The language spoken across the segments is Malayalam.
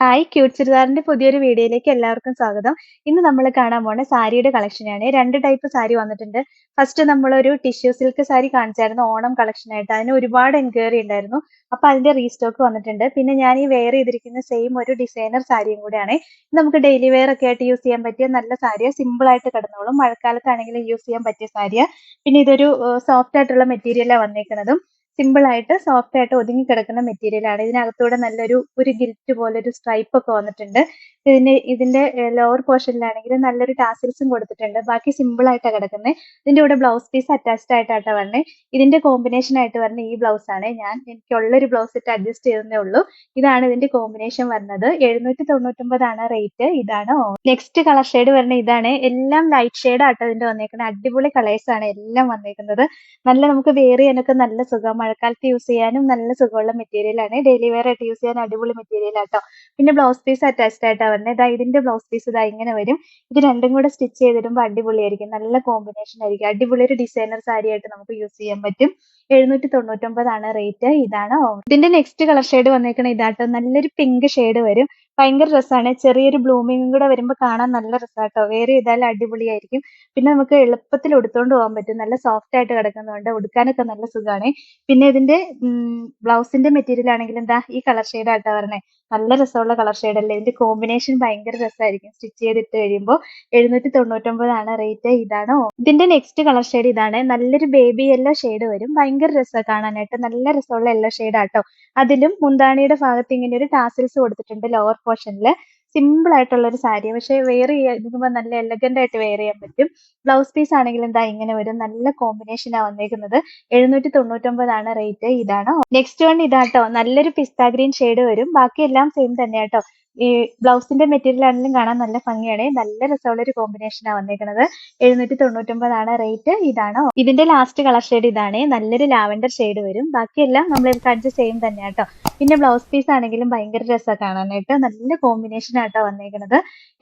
ഹായ് ക്യൂട്ട് ചുരിദാറിന്റെ പുതിയൊരു വീഡിയോയിലേക്ക് എല്ലാവർക്കും സ്വാഗതം. ഇന്ന് നമ്മൾ കാണാൻ പോണ സാരിയുടെ കളക്ഷനാണ് രണ്ട് ടൈപ്പ് സാരി വന്നിട്ടുണ്ട്. ഫസ്റ്റ് നമ്മളൊരു ടിഷ്യൂ സിൽക്ക് സാരി കാണിച്ചായിരുന്നു. ഓണം കളക്ഷൻ ആയിട്ട് അതിന് ഒരുപാട് എൻക്വയറി ഉണ്ടായിരുന്നു. അപ്പൊ അതിന്റെ റീസ്റ്റോക്ക് വന്നിട്ടുണ്ട്. പിന്നെ ഞാൻ ഈ വെയർ ചെയ്തിരിക്കുന്ന സെയിം ഒരു ഡിസൈനർ സാരിയും കൂടെയാണ്. നമുക്ക് ഡെയിലി വെയർ ഒക്കെ ആയിട്ട് യൂസ് ചെയ്യാൻ പറ്റിയ നല്ല സാരിയാണ് സിമ്പിൾ ആയിട്ട് കിടന്നോളും. മഴക്കാലത്താണെങ്കിലും യൂസ് ചെയ്യാൻ പറ്റിയ സാരിയ. പിന്നെ ഇതൊരു സോഫ്റ്റ് ആയിട്ടുള്ള മെറ്റീരിയലാണ് വന്നേക്കുന്നതും സിമ്പിൾ ആയിട്ട് സോഫ്റ്റ് ആയിട്ട് ഒതുങ്ങി കിടക്കുന്ന മെറ്റീരിയൽ ആണ്. ഇതിനകത്തൂടെ നല്ലൊരു ഒരു ഗിൽറ്റ് പോലെ ഒരു സ്ട്രൈപ്പ് ഒക്കെ വന്നിട്ടുണ്ട്. ഇതിന്റെ ഇതിന്റെ ലോവർ പോർഷനിലാണെങ്കിൽ നല്ലൊരു ടാസിൽസും കൊടുത്തിട്ടുണ്ട്. ബാക്കി സിമ്പിൾ ആയിട്ടാണ് കിടക്കുന്നത് ഇതിന്റെ കൂടെ ബ്ലൗസ് പീസ് അറ്റാച്ച്ഡ് ആയിട്ടാണ് വരുന്നത് ഇതിന്റെ കോമ്പിനേഷൻ ആയിട്ട് വരുന്ന ഈ ബ്ലൗസ് ആണ്. ഞാൻ എനിക്കുള്ളൊരു ബ്ലൗസ് ഇട്ട് അഡ്ജസ്റ്റ് ചെയ്തേ ഉള്ളൂ. ഇതാണ് ഇതിന്റെ കോമ്പിനേഷൻ വരുന്നത് എഴുന്നൂറ്റി തൊണ്ണൂറ്റൊമ്പതാണ് റേറ്റ് ഇതാണ് നെക്സ്റ്റ് കളർ ഷെയ്ഡ് വരുന്ന ഇതാണ്. എല്ലാം ലൈറ്റ് ഷെയ്ഡ് ആട്ടോ ഇതിന്റെ വന്നേക്കുന്നത് അടിപൊളി കളേഴ്സ് ആണ് എല്ലാം വന്നേക്കുന്നത്. നല്ല നമുക്ക് വേറെ ചെയ്യാനൊക്കെ നല്ല സുഖം മഴക്കാലത്ത് യൂസ് ചെയ്യാനും നല്ല സുഖമുള്ള മെറ്റീരിയൽ ആണ്. ഡെയിലി വെയർ ആയിട്ട് യൂസ് ചെയ്യാൻ അടിപൊളി മെറ്റീരിയൽ ആട്ടോ. പിന്നെ ബ്ലൗസ് പീസ് അറ്റാച്ച്ഡ് ആയിട്ടാണ് വരുന്നത് ഇതാ ഇതിന്റെ ബ്ലൗസ് പീസ് ഇതാ ഇങ്ങനെ വരും. ഇത് രണ്ടും കൂടെ സ്റ്റിച്ച് ചെയ്തിടുമ്പോൾ അടിപൊളിയായിരിക്കും. നല്ല കോമ്പിനേഷൻ ആയിരിക്കും. അടിപൊളി ഒരു ഡിസൈനർ സാരി ആയിട്ട് നമുക്ക് യൂസ് ചെയ്യാൻ പറ്റും. എഴുന്നൂറ്റി തൊണ്ണൂറ്റൊമ്പതാണ് റേറ്റ് ഇതാണ് ഇതിന്റെ നെക്സ്റ്റ് കളർ ഷെയ്ഡ് വന്നേക്കണ. ഇതാട്ടോ. നല്ലൊരു പിങ്ക് ഷെയ്ഡ് വരും. ഭയങ്കര രസമാണ് ചെറിയൊരു ബ്ലൂമിങ്ങും കൂടെ വരുമ്പോൾ കാണാൻ നല്ല രസമാട്ടോ വേറെ ചെയ്താൽ അടിപൊളിയായിരിക്കും. പിന്നെ നമുക്ക് എളുപ്പത്തിൽ ഉടുത്തോണ്ട് പോകാൻ പറ്റും. നല്ല സോഫ്റ്റ് ആയിട്ട് കിടക്കുന്നതുകൊണ്ട് ഉടുക്കാനൊക്കെ നല്ല സുഖമാണ് പിന്നെ ഇതിന്റെ ബ്ലൗസിന്റെ മെറ്റീരിയൽ ആണെങ്കിൽ എന്താ ഈ കളർ ഷെയ്ഡ് ആയിട്ടാ പറഞ്ഞേ. നല്ല രസമുള്ള കളർ ഷെയ്ഡ് അല്ലേ? ഇതിന്റെ കോമ്പിനേഷൻ ഭയങ്കര രസമായിരിക്കും. സ്റ്റിച്ച് ചെയ്തിട്ട് കഴിയുമ്പോൾ എഴുന്നൂറ്റി തൊണ്ണൂറ്റൊമ്പതാണ് റേറ്റ് ഇതാണ്. ഇതിന്റെ നെക്സ്റ്റ് കളർ ഷെയ്ഡ് ഇതാണ്. നല്ലൊരു ബേബി യെല്ലോ ഷെയ്ഡ് വരും. ഭയങ്കര രസമാണ് കാണാനായിട്ട്. നല്ല രസമുള്ള യെല്ലോ ഷെയ്ഡ് ആട്ടോ. അതിലും മുന്താണിയുടെ ഭാഗത്ത് ഇങ്ങനെ ഒരു ടാസിൽസ് കൊടുത്തിട്ടുണ്ട് ലോവർ പോർഷനിൽ സിമ്പിൾ ആയിട്ടുള്ള ഒരു സാരി പക്ഷെ വെയർ ചെയ്യുമ്പോൾ നല്ല എലഗന്റ് ആയിട്ട് വെയർ ചെയ്യാൻ പറ്റും. ബ്ലൗസ് പീസ് ആണെങ്കിലും എന്താ ഇങ്ങനെ വരും. നല്ല കോമ്പിനേഷനാ വന്നേക്കുന്നത്. എഴുന്നൂറ്റി തൊണ്ണൂറ്റൊമ്പതാണ് റേറ്റ് ഇതാണ്. നെക്സ്റ്റ് വൺ ഇതാട്ടോ. നല്ലൊരു പിസ്ത ഗ്രീൻ ഷെയ്ഡ് വരും. ബാക്കിയെല്ലാം സെയിം തന്നെയാട്ടോ. ഈ ബ്ലൗസിന്റെ മെറ്റീരിയൽ ആണെങ്കിലും കാണാൻ നല്ല ഭംഗിയാണ്. നല്ല രസമുള്ള ഒരു കോമ്പിനേഷനാണ് വന്നേക്കുന്നത് എഴുന്നൂറ്റി തൊണ്ണൂറ്റൊമ്പതാണ് റേറ്റ് ഇതാണ്. ഇതിന്റെ ലാസ്റ്റ് കളർ ഷെയ്ഡ് ഇതാണ്. നല്ലൊരു ലാവൻഡർ ഷെയ്ഡ് വരും. ബാക്കിയെല്ലാം നമ്മൾ കാണിച്ച സെയിം തന്നെ കേട്ടോ. പിന്നെ ബ്ലൗസ് പീസ് ആണെങ്കിലും ഭയങ്കര രസമാണ് കാണാനായിട്ട്. നല്ല കോമ്പിനേഷൻ ആട്ടോ വന്നേക്കുന്നത്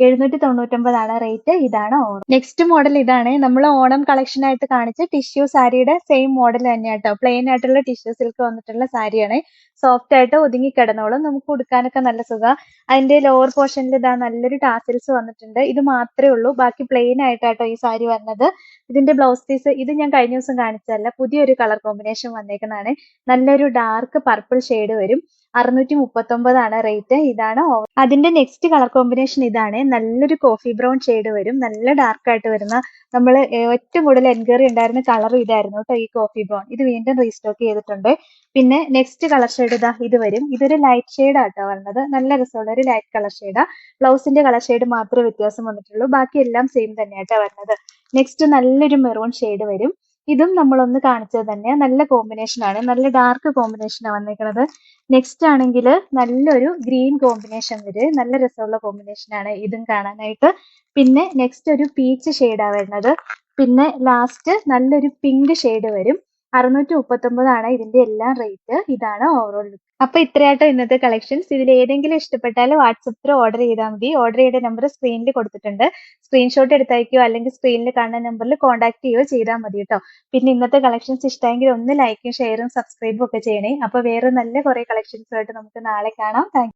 എഴുന്നൂറ്റി തൊണ്ണൂറ്റൊമ്പതാണ് റേറ്റ് ഇതാണ് ഓണം നെക്സ്റ്റ് മോഡൽ ഇതാണ്. നമ്മൾ ഓണം കളക്ഷൻ ആയിട്ട് കാണിച്ച ടിഷ്യൂ സാരിയുടെ സെയിം മോഡൽ തന്നെ കേട്ടോ. പ്ലെയിൻ ആയിട്ടുള്ള ടിഷ്യൂ സിൽക്ക് വന്നിട്ടുള്ള സാരിയാണ്. സോഫ്റ്റ് ആയിട്ട് ഒതുങ്ങി കിടന്നോളും. നമുക്ക് ഉടുക്കാനൊക്കെ നല്ല സുഖം. അതിന്റെ ലോവർ പോർഷനിൽ ഇതാ നല്ലൊരു ടാസിൽസ് വന്നിട്ടുണ്ട്. ഇത് മാത്രമേ ഉള്ളൂ. ബാക്കി പ്ലെയിൻ ആയിട്ടാട്ടോ ഈ സാരി വന്നത്. ഇതിന്റെ ബ്ലൗസ് പീസ് ഇത് ഞാൻ കഴിഞ്ഞ ദിവസം കാണിച്ചതല്ല. പുതിയൊരു കളർ കോമ്പിനേഷൻ വന്നേക്കുന്നതാണ്. നല്ലൊരു ഡാർക്ക് പർപ്പിൾ ഷെയ്ഡ് വരും. അറുന്നൂറ്റി മുപ്പത്തൊമ്പതാണ് റേറ്റ് ഇതാണ് അതിന്റെ നെക്സ്റ്റ് കളർ കോമ്പിനേഷൻ ഇതാണ്. നല്ലൊരു കോഫി ബ്രൗൺ ഷെയ്ഡ് വരും. നല്ല ഡാർക്ക് ആയിട്ട് വരുന്ന നമ്മൾ ഏറ്റവും കൂടുതൽ എൻക്വയറി ഉണ്ടായിരുന്ന കളർ ഇതായിരുന്നു കേട്ടോ ഈ കോഫി ബ്രൗൺ ഇത് വീണ്ടും റീസ്റ്റോക്ക് ചെയ്തിട്ടുണ്ട്. പിന്നെ നെക്സ്റ്റ് കളർ ഷെയ്ഡ് ഇതാ ഇത് വരും. ഇതൊരു ലൈറ്റ് ഷെയ്ഡ് ആട്ടോ വന്നത്. നല്ല രസമുള്ള ഒരു ലൈറ്റ് കളർ ഷെയ്ഡാ ബ്ലൗസിന്റെ കളർ ഷെയ്ഡ് മാത്രമേ വ്യത്യാസം വന്നിട്ടുള്ളൂ. ബാക്കി എല്ലാം സെയിം തന്നെയാട്ടോ വരുന്നത് നെക്സ്റ്റ് നല്ലൊരു മെറൂൺ ഷെയ്ഡ് വരും. ഇതും നമ്മളൊന്ന് കാണിച്ചത് തന്നെ നല്ല കോമ്പിനേഷൻ ആണ്. നല്ല ഡാർക്ക് കോമ്പിനേഷൻ ആണ് വന്നേക്കുന്നത് നെക്സ്റ്റ് ആണെങ്കിൽ നല്ലൊരു ഗ്രീൻ കോമ്പിനേഷൻ വരും. നല്ല രസമുള്ള കോമ്പിനേഷൻ ആണ് ഇതും കാണാനായിട്ട്. പിന്നെ നെക്സ്റ്റ് ഒരു പീച്ച് ഷെയ്ഡാണ് വരുന്നത്. പിന്നെ ലാസ്റ്റ് നല്ലൊരു പിങ്ക് ഷെയ്ഡ് വരും. അറുന്നൂറ്റി മുപ്പത്തൊമ്പതാണ് ഇതിന്റെ എല്ലാം റേറ്റ് ഇതാണ് ഓവറോൾ ലുക്ക് അപ്പൊ ഇത്രയാട്ടോ ഇന്നത്തെ കളക്ഷൻസ് ഇതിൽ ഏതെങ്കിലും ഇഷ്ടപ്പെട്ടാൽ വാട്സപ്പിൽ ഓർഡർ ചെയ്താൽ മതി. ഓർഡർ ചെയ്ത നമ്പർ സ്ക്രീനിൽ കൊടുത്തിട്ടുണ്ട്. സ്ക്രീൻഷോട്ട് എടുത്തയക്കുകയോ അല്ലെങ്കിൽ സ്ക്രീനിൽ കാണുന്ന നമ്പറിൽ കോൺടാക്ട് ചെയ്യുകയോ ചെയ്താൽ മതി കേട്ടോ പിന്നെ ഇന്നത്തെ കളക്ഷൻസ് ഇഷ്ടമെങ്കിൽ ഒന്ന് ലൈക്കും ഷെയറും സബ്സ്ക്രൈബും ഒക്കെ ചെയ്യണേ. അപ്പൊ വേറെ നല്ല കുറെ കളക്ഷൻസുമായിട്ട് നമുക്ക് നാളെ കാണാം. താങ്ക്